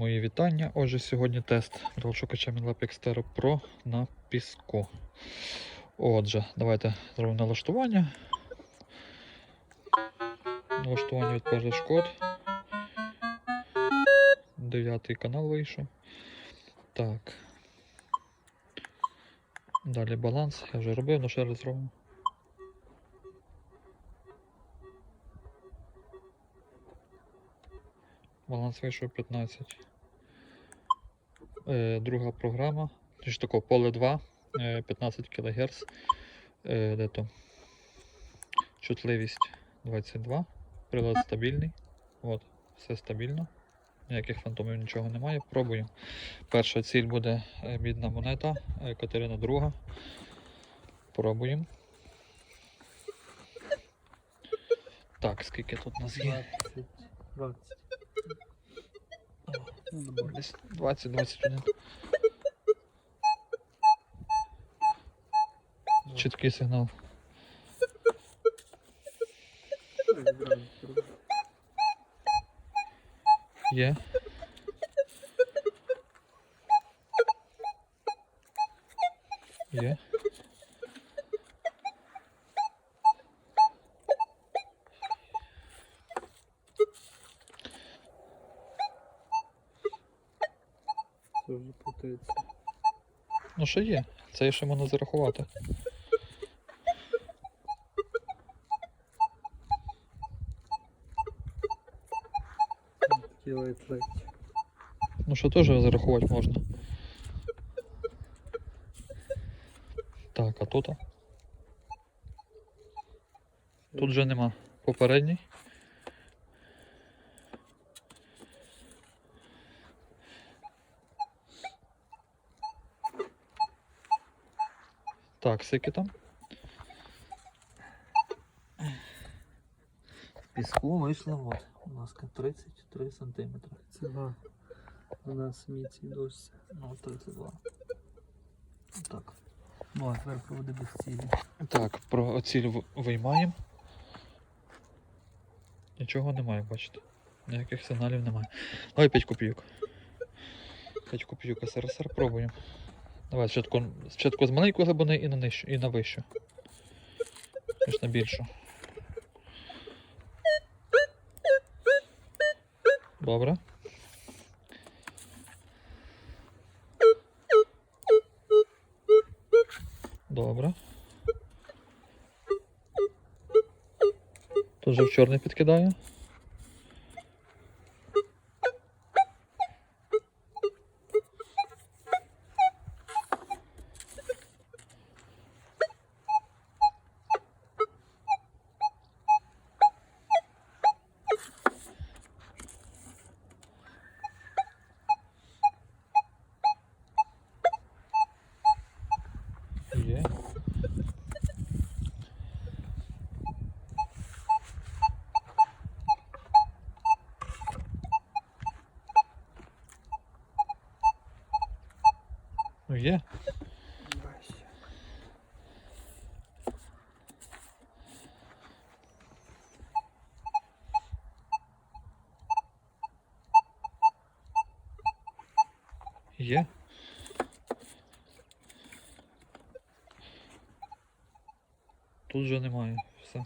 Мої вітання. Отже, сьогодні тест дролшукача Мінлап Xterra Pro на піску. Отже, давайте зробимо налаштування. Налаштування від перешкод. Дев'ятий канал вийшов. Так. Далі баланс. Я вже робив, але ще раз зробимо. Баланс вийшов 15. Е, друга програма. Тако, поле 2, е, 15 кГц. Де то? Чутливість 22. Прилад стабільний. От, все стабільно. Ніяких фантомів нічого немає. Пробуємо. Перша ціль буде е, мідна монета, е, Катерина друга. Пробуємо. Так, скільки тут нас є? 20. 20. Ну, добре. Десь 20-21. Чіткий сигнал. Є. Є. що є? Це ще можна зарахувати. Ну що теж зарахувати можна. Так, а тут? Тут вже нема. Попередній. Так, скільки там? Піску вийшло от, у нас 33 сантиметри. Це. У нас міці дошці. Ну, 32. Так. Ну, а тепер проводи без цілі. Так, про ціль виймаємо. Нічого немає, бачите. Ніяких сигналів немає. Давай 5 копійок. 5 копійок СРСР пробуємо. Давай спочатку, спочатку з маленької глибини і на нижчу, і на вищу. Звісно, більшу. Добре. Добре. Тут вже в чорний підкидаю. Є. Ну є. Ваще. Є. Тут вже немає. Все.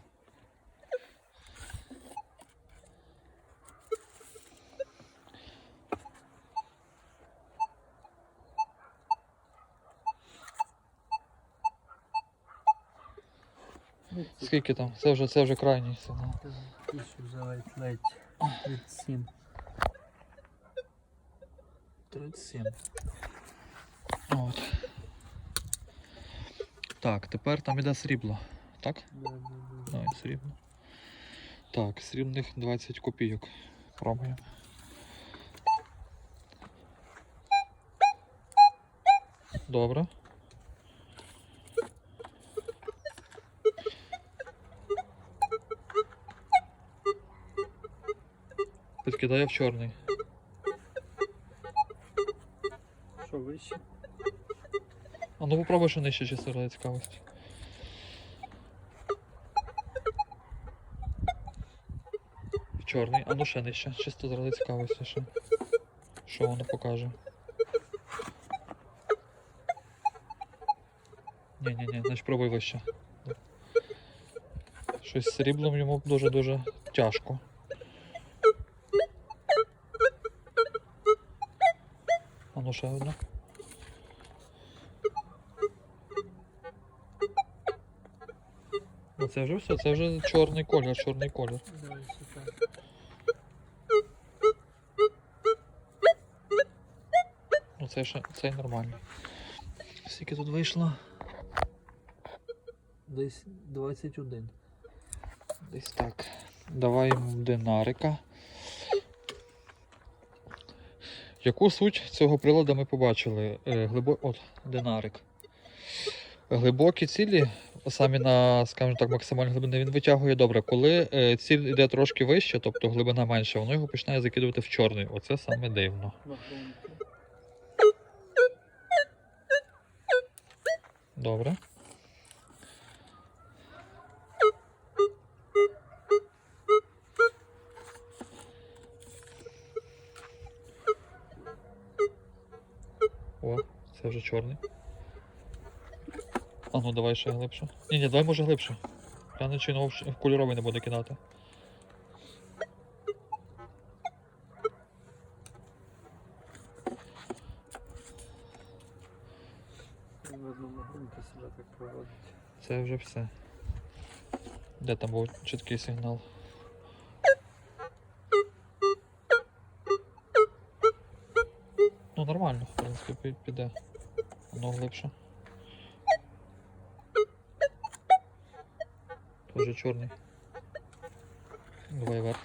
Скільки там? Це вже, це вже крайній сигнал. Що вже лайт-лайт. Від 7. 37. От. Так, тепер там іде срібло. Так? Да, да, да. Давай, срібло. Так, срібних 20 копійок. Пробуємо. Добре. Підкидаю в чорний. А ну попробуй ще нижче чисто ради цікавості. Чорний, а ну ще нижче, чисто заради цікавості ще. Що воно покаже? Ні, ні, ні, значить пробуй вище. Щось з сріблом йому дуже-дуже тяжко. А ну ще одне. Це вже все, це вже чорний колір, чорний колір. Давай сюди. Ну це ще це нормально. Скільки тут вийшло? Десь 21. Десь так. Давай йому динарика. Яку суть цього приладу ми побачили? Е, глибо... От, динарик. Глибокі цілі, самі на, скажімо так, максимальну глибину він витягує добре. Коли е, ціль йде трошки вище, тобто глибина менша, воно його починає закидувати в чорний. Оце саме дивно. Добре. О, це вже чорний. А ну давай ще глибше. Ні, ні, давай може глибше. Гляну, чи в кольоровий не буде кидати. Це вже все. Де там був чіткий сигнал? Ну нормально, в принципі, піде. Воно глибше. Тоже чорний. Давай вверх.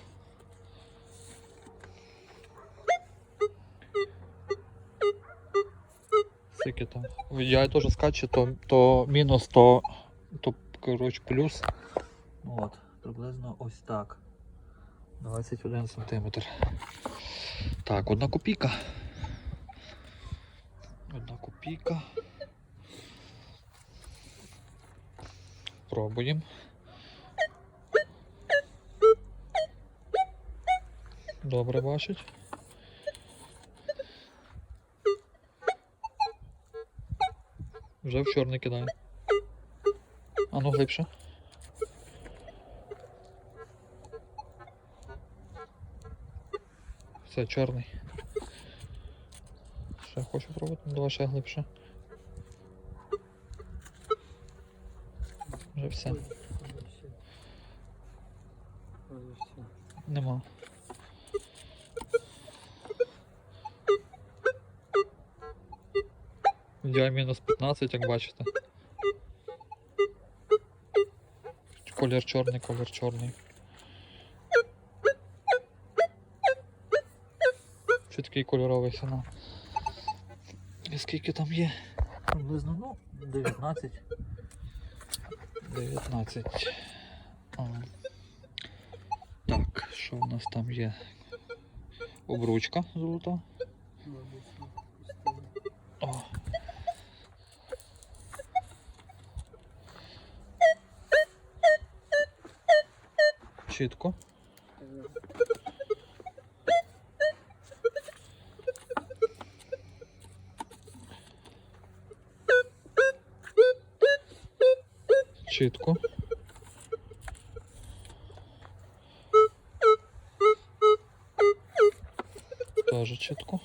Скільки там? Я теж скачу, то, то мінус, то, то коротше плюс. От, приблизно ось так. 21 сантиметр. Так, одна копійка. Одна копійка. Пробуємо. Добре бачить. Вже в чорний кидає. А ну глибше. Все, чорний. Ще хочу пробувати, ну давай ще глибше. Вже все. Нема. Я мінус 15, як бачите. Колір чорний, колір чорний. Чіткий кольоровий сигнал. І скільки там є? Приблизно, ну, 19. 19. А. Так, що у нас там є? Обручка золота. Чітко. Чітко. Тоже чітко.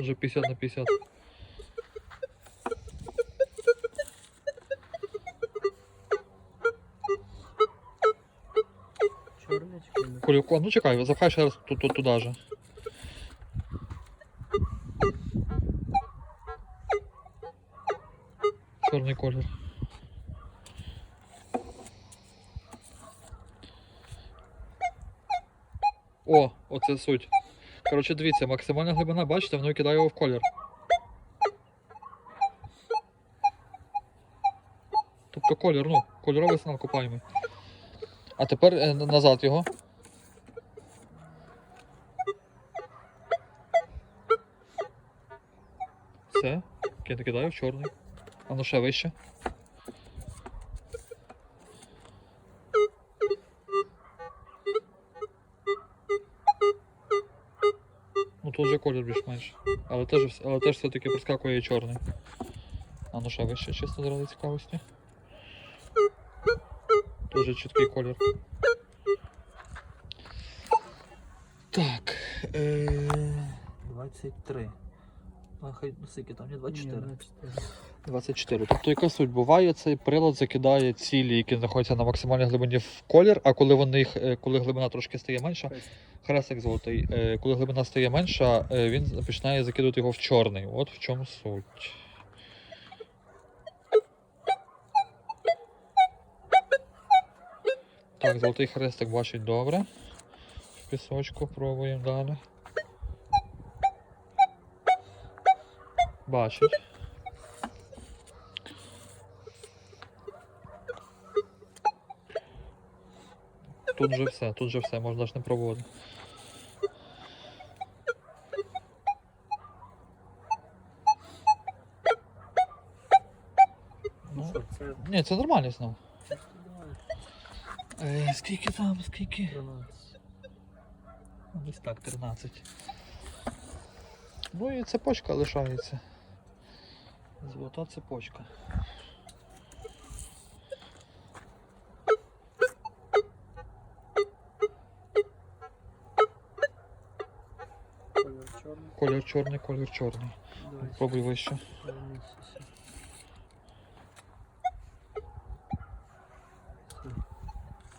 Уже 50 на 50. Чи ну чекай, запхай ще раз тут, тут туди же. Чорний колір. О, оце суть. Коротше, дивіться, максимальна глибина, бачите, воно кидає його в колір. Тобто колір, ну, кольоровий сигнал купаємо. А тепер е, назад його. Все, кидаю в чорний. А ну ще вище. Ну тут вже колір більш-менш. Але теж але теж все-таки прискакує і чорний. А ну ще вище, чисто заради цікавості. Дуже чіткий колір. Так. Е... 23. А хай ну, скільки там, не 24. Ні, 24. 24. Тобто яка суть? Буває, цей прилад закидає цілі, які знаходяться на максимальній глибині в колір, а коли вони, е, коли глибина трошки стає менша, Хрест. хрестик золотий, е, коли глибина стає менша, е, він починає закидувати його в чорний. От в чому суть. Так, золотий хрестик бачить добре. В пісочку пробуємо далі. Бачить. Тут же все, тут же все, можна ж не пробувати. Ну Ні, це нормально знову. Е, скільки там, скільки? 13. Десь так, 13. Ну і цепочка лишається. Золота цепочка. Колір чорний. Колір чорний, чорний. Пробуй вище.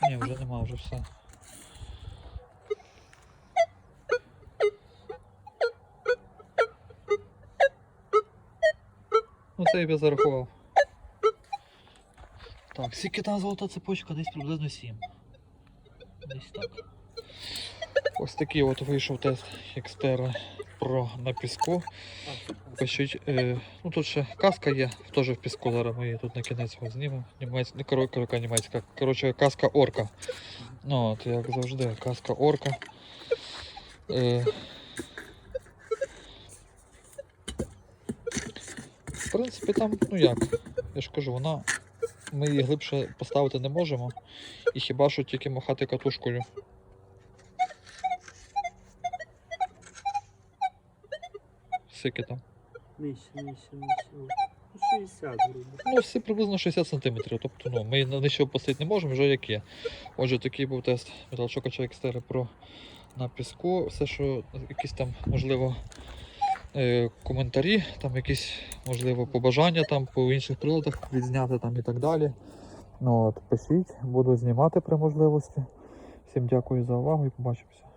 Ні, вже нема, вже все. Це я б зарахував. Так, скільки там золота цепочка, десь приблизно 7. Десь так. Ось такий от вийшов тест Xterra Pro на піску. Пишіть, е, ну тут ще каска є, теж в піску зараз ми її тут на кінець знімемо. Німець, не коро- коробка німецька. Коротше, каска орка. Ну, от як завжди, каска орка. Е, в принципі, там, ну як, я ж кажу, вона. Ми її глибше поставити не можемо. І хіба що тільки махати катушкою. Скільки там? Нижче, нижче, нижче. Ну, 60 грубо. Ну, все приблизно 60 см. Тобто, ну, ми на нижче опустити не можемо, вже як є. Отже, такий був тест Металшокача Xterra Pro на піску. Все, що якісь там, можливо, е, коментарі, там якісь, можливо, побажання там по інших приладах відзняти там і так далі. Ну, от, пишіть, буду знімати при можливості. Всім дякую за увагу і побачимося.